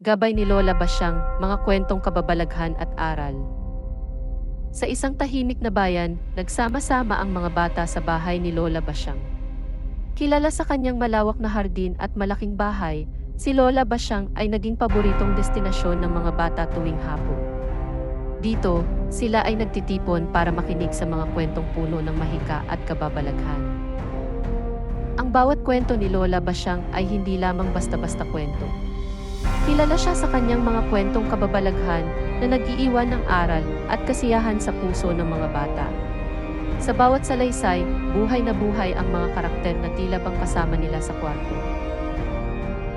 Gabay ni Lola Basyang, mga kwentong kababalaghan at aral. Sa isang tahimik na bayan, nagsama-sama ang mga bata sa bahay ni Lola Basyang. Kilala sa kanyang malawak na hardin at malaking bahay, si Lola Basyang ay naging paboritong destinasyon ng mga bata tuwing hapon. Dito, sila ay nagtitipon para makinig sa mga kwentong puno ng mahika at kababalaghan. Ang bawat kwento ni Lola Basyang ay hindi lamang basta-basta kwento. Kilala siya sa kanyang mga kwentong kababalaghan na nag-iiwan ng aral at kasiyahan sa puso ng mga bata. Sa bawat salaysay, buhay na buhay ang mga karakter na tila bang kasama nila sa kwarto.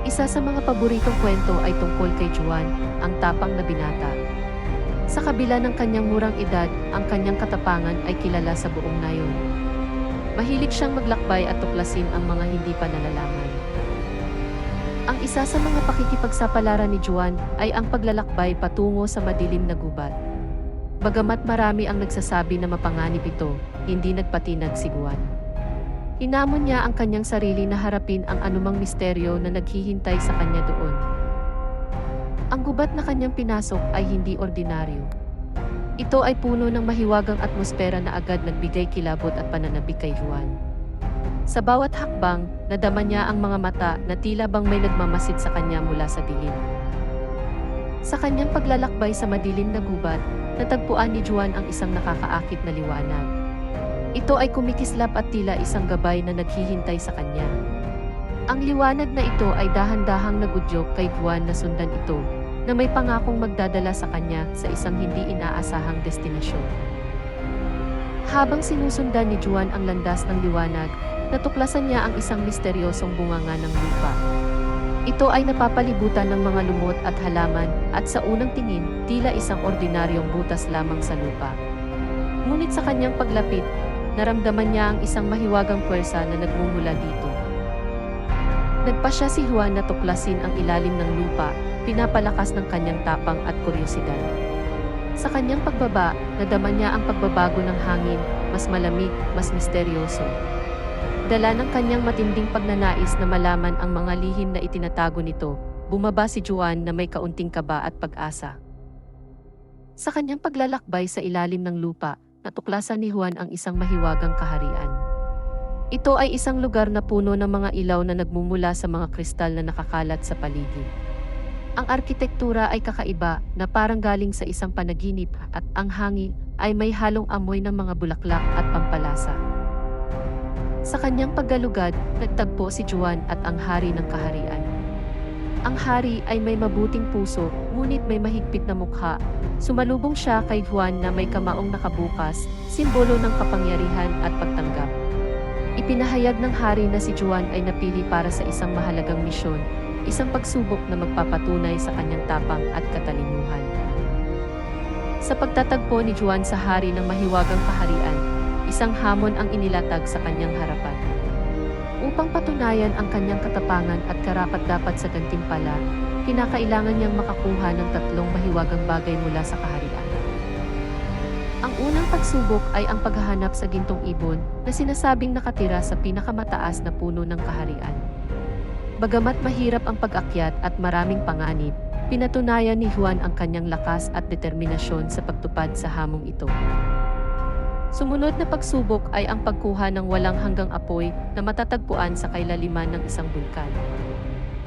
Isa sa mga paboritong kwento ay tungkol kay Juan, ang tapang na binata. Sa kabila ng kanyang murang edad, ang kanyang katapangan ay kilala sa buong nayon. Mahilig siyang maglakbay at tuklasin ang mga hindi pa nalalaman. Ang isa sa mga pakikipagsapalaran ni Juan ay ang paglalakbay patungo sa madilim na gubat. Bagamat marami ang nagsasabi na mapanganib ito, hindi nagpatinag si Juan. Hinamon niya ang kanyang sarili na harapin ang anumang misteryo na naghihintay sa kanya doon. Ang gubat na kanyang pinasok ay hindi ordinaryo. Ito ay puno ng mahiwagang atmosfera na agad nagbigay kilabot at pananabik kay Juan. Sa bawat hakbang, nadama niya ang mga mata na tila bang may nagmamasid sa kanya mula sa dilim. Sa kanyang paglalakbay sa madilim na gubat, natagpuan ni Juan ang isang nakakaakit na liwanag. Ito ay kumikislap at tila isang gabay na naghihintay sa kanya. Ang liwanag na ito ay dahan-dahang nagudyok kay Juan na sundan ito, na may pangakong magdadala sa kanya sa isang hindi inaasahang destinasyon. Habang sinusundan ni Juan ang landas ng liwanag, natuklasan niya ang isang misteryosong bunganga ng lupa. Ito ay napapalibutan ng mga lumot at halaman at sa unang tingin, tila isang ordinaryong butas lamang sa lupa. Ngunit sa kanyang paglapit, naramdaman niya ang isang mahiwagang puwersa na nagmumula dito. Nagpa siya si Juan na tuklasin ang ilalim ng lupa, pinapalakas ng kanyang tapang at kuryosidad. Sa kanyang pagbaba, nadama niya ang pagbabago ng hangin, mas malamig, mas misteryoso. Dala ng kanyang matinding pagnanais na malaman ang mga lihim na itinatago nito, bumaba si Juan na may kaunting kaba at pag-asa. Sa kanyang paglalakbay sa ilalim ng lupa, natuklasan ni Juan ang isang mahiwagang kaharian. Ito ay isang lugar na puno ng mga ilaw na nagmumula sa mga kristal na nakakalat sa paligid. Ang arkitektura ay kakaiba na parang galing sa isang panaginip at ang hangin ay may halong amoy ng mga bulaklak at pampalasa. Sa kanyang paggalugad, nagtagpo si Juan at ang hari ng kaharian. Ang hari ay may mabuting puso, ngunit may mahigpit na mukha. Sumalubong siya kay Juan na may kamaong nakabukas, simbolo ng kapangyarihan at pagtanggap. Ipinahayag ng hari na si Juan ay napili para sa isang mahalagang misyon, isang pagsubok na magpapatunay sa kanyang tapang at katalinuhan. Sa pagtatagpo ni Juan sa hari ng mahiwagang kaharian, isang hamon ang inilatag sa kanyang harapan. Upang patunayan ang kanyang katapangan at karapat-dapat sa gantimpala, kinakailangan niyang makakuha ng tatlong mahiwagang bagay mula sa kaharian. Ang unang pagsubok ay ang paghahanap sa gintong ibon na sinasabing nakatira sa pinakamataas na puno ng kaharian. Bagamat mahirap ang pag-akyat at maraming panganib, pinatunayan ni Juan ang kanyang lakas at determinasyon sa pagtupad sa hamong ito. Sumunod na pagsubok ay ang pagkuha ng walang hanggang apoy na matatagpuan sa kailaliman ng isang bulkan.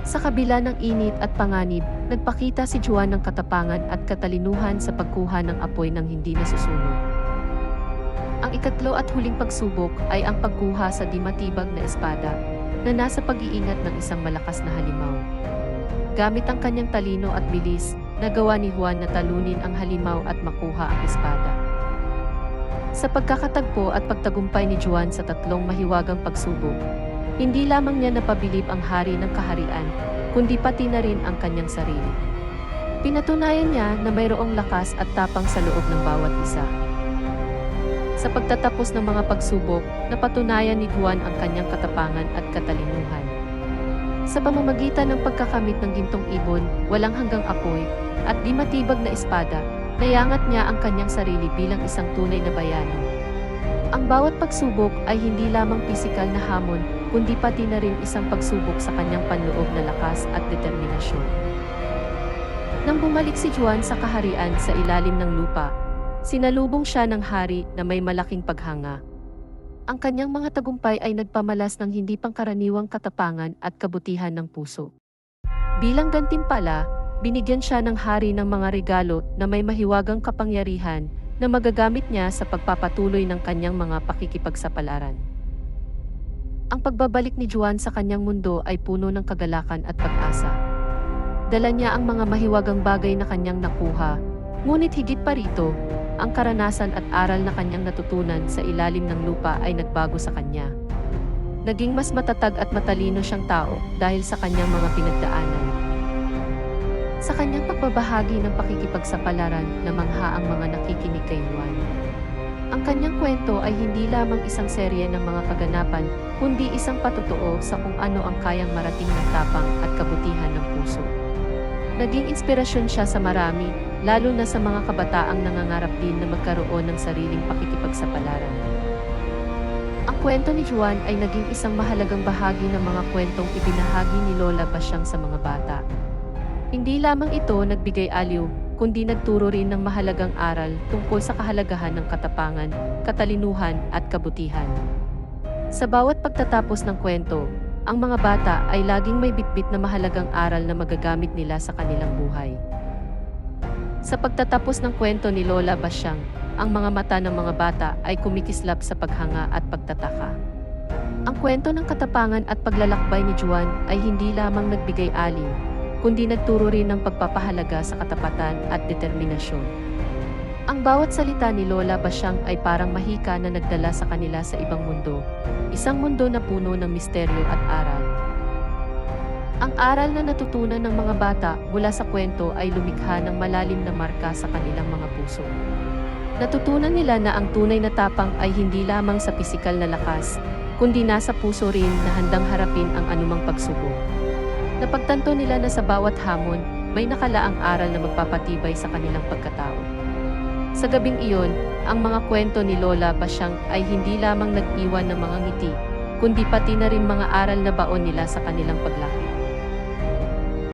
Sa kabila ng init at panganib, nagpakita si Juan ng katapangan at katalinuhan sa pagkuha ng apoy ng hindi nasusunog. Ang ikatlo at huling pagsubok ay ang pagkuha sa di matibag na espada na nasa pag-iingat ng isang malakas na halimaw. Gamit ang kanyang talino at bilis, nagawa ni Juan na talunin ang halimaw at makuha ang espada. Sa pagkakatagpo at pagtagumpay ni Juan sa tatlong mahiwagang pagsubok, hindi lamang niya napabilib ang hari ng kaharian, kundi pati na rin ang kanyang sarili. Pinatunayan niya na mayroong lakas at tapang sa loob ng bawat isa. Sa pagtatapos ng mga pagsubok, napatunayan ni Juan ang kanyang katapangan at katalinuhan. Sa pamamagitan ng pagkakamit ng gintong ibon, walang hanggang apoy, at di matibag na espada, nayangat niya ang kanyang sarili bilang isang tunay na bayani. Ang bawat pagsubok ay hindi lamang pisikal na hamon, kundi pati na rin isang pagsubok sa kanyang panloob na lakas at determinasyon. Nang bumalik si Juan sa kaharian sa ilalim ng lupa, sinalubong siya ng hari na may malaking paghanga. Ang kanyang mga tagumpay ay nagpamalas ng hindi pangkaraniwang katapangan at kabutihan ng puso. Bilang gantimpala, binigyan siya ng hari ng mga regalo na may mahiwagang kapangyarihan na magagamit niya sa pagpapatuloy ng kanyang mga pakikipagsapalaran. Ang pagbabalik ni Juan sa kanyang mundo ay puno ng kagalakan at pag-asa. Dala niya ang mga mahiwagang bagay na kanyang nakuha, ngunit higit pa rito, ang karanasan at aral na kanyang natutunan sa ilalim ng lupa ay nagbago sa kanya. Naging mas matatag at matalino siyang tao dahil sa kanyang mga pinagdaanan. Sa kanyang pagbabahagi ng pakikipagsapalaran na mangha ang mga nakikinig kay Juan. Ang kanyang kwento ay hindi lamang isang serye ng mga kaganapan, kundi isang patotoo sa kung ano ang kayang marating ng tapang at kabutihan ng puso. Naging inspirasyon siya sa marami, lalo na sa mga kabataang nangangarap din na magkaroon ng sariling pakikipagsapalaran. Ang kwento ni Juan ay naging isang mahalagang bahagi ng mga kwentong ibinahagi ni Lola Basyang sa mga bata. Hindi lamang ito nagbigay aliw, kundi nagturo rin ng mahalagang aral tungkol sa kahalagahan ng katapangan, katalinuhan at kabutihan. Sa bawat pagtatapos ng kwento, ang mga bata ay laging may bitbit na mahalagang aral na magagamit nila sa kanilang buhay. Sa pagtatapos ng kwento ni Lola Basyang, ang mga mata ng mga bata ay kumikislap sa paghanga at pagtataka. Ang kwento ng katapangan at paglalakbay ni Juan ay hindi lamang nagbigay alim, kundi nagturo rin ng pagpapahalaga sa katapatan at determinasyon. Ang bawat salita ni Lola Basyang ay parang mahika na nagdala sa kanila sa ibang mundo, isang mundo na puno ng misteryo at aral. Ang aral na natutunan ng mga bata mula sa kwento ay lumikha ng malalim na marka sa kanilang mga puso. Natutunan nila na ang tunay na tapang ay hindi lamang sa pisikal na lakas, kundi nasa puso rin na handang harapin ang anumang pagsubok. Napagtanto nila na sa bawat hamon, may nakalaang aral na magpapatibay sa kanilang pagkatao. Sa gabing iyon, ang mga kwento ni Lola Basyang ay hindi lamang nag-iwan ng mga ngiti, kundi pati na rin mga aral na baon nila sa kanilang paglaki.